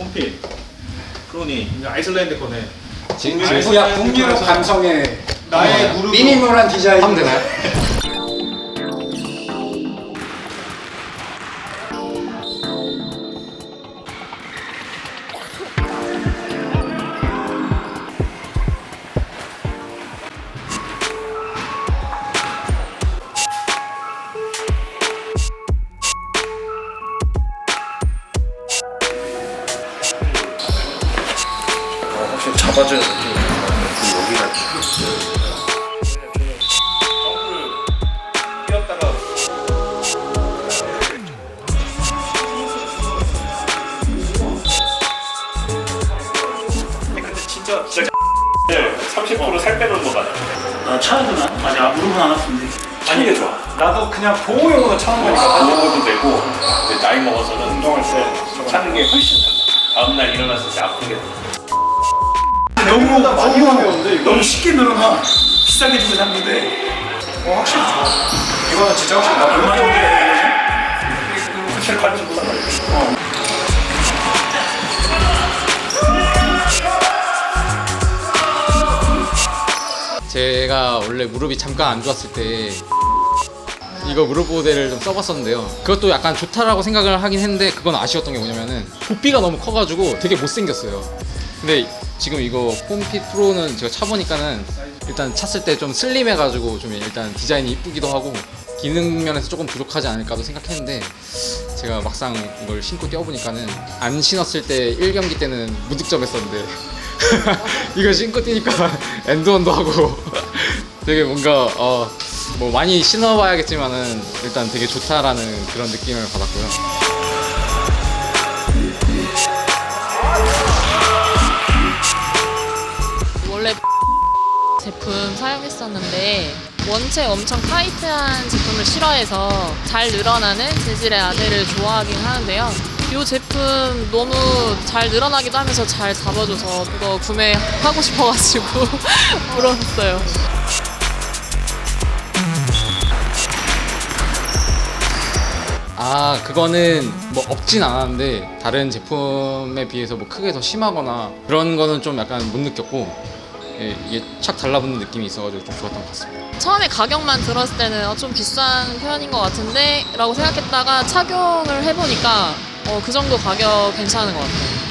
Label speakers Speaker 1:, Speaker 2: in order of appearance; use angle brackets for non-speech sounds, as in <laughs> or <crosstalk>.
Speaker 1: 홈피. 크로니 이제 아이슬란드 거네.
Speaker 2: 지금
Speaker 1: 북유럽
Speaker 2: 북유럽 북유럽 감성의
Speaker 1: 나의
Speaker 2: 어,
Speaker 1: 무릎으로-
Speaker 2: 미니멀한 디자인
Speaker 3: 하면 되나요? <laughs>
Speaker 1: 확실히 잡아주는 느낌이 여기가 진짜 진짜 30%살 빼는 거 맞아
Speaker 4: 아, 차야도 나? 아니, 아, 무릎은 안 아픈데.
Speaker 1: 차는 게 좋아 나도 그냥 보호용으로 차는 거니까 보호도 되고 근데 나이 먹어서는 운동할 때 차는 게 훨씬 달라 다음날 일어났을 때 아픈 게
Speaker 4: 너무,
Speaker 1: 많이 가벼운데 이거
Speaker 4: 너무 쉽게 늘어나. 비싸게 주고 샀는데.
Speaker 1: 어, 확실히 좋아 이거는 진짜 확실히 나
Speaker 4: 얼마 정도
Speaker 1: 확실히 관심 못한다
Speaker 3: 제가 원래 무릎이 잠깐 안 좋았을 때 이거 무릎 보호대를 좀 써봤었는데요. 그것도 약간 좋다라고 생각을 하긴 했는데 그건 아쉬웠던 게 뭐냐면은 부피가 너무 커가지고 되게 못생겼어요. 근데 지금 이거 홈핏 프로는 제가 차보니까는 일단 찼을 때 좀 슬림해가지고 좀 일단 디자인이 이쁘기도 하고 기능 면에서 조금 부족하지 않을까도 생각했는데 제가 막상 이걸 신고 뛰어보니까는 안 신었을 때 1경기 때는 무득점했었는데 <laughs> 이거 신고 뛰니까 <laughs> 엔드원도 하고 <laughs> 되게 뭔가 어, 뭐 많이 신어봐야겠지만은 일단 되게 좋다라는 그런 느낌을 받았고요.
Speaker 5: 원래 <laughs> 제품 사용했었는데 원체 엄청 타이트한 제품을 싫어해서 잘 늘어나는 재질의 아대를 좋아하긴 하는데요. 이 제품 너무 잘 늘어나기도 하면서 잘 잡아줘서 그거 구매하고 <laughs> 싶어가지고 <laughs> 물었어요.
Speaker 3: 아 그거는 뭐 없진 않았는데 다른 제품에 비해서 뭐 크게 더 심하거나 그런 거는 좀 약간 못 느꼈고 예, 이게 착 달라붙는 느낌이 있어가지고 좀 좋았던 것 같습니다.
Speaker 5: 처음에 가격만 들었을 때는 어, 좀 비싼 편인 것 같은데 라고 생각했다가 착용을 해보니까 어, 그 정도 가격 괜찮은 것 같아요.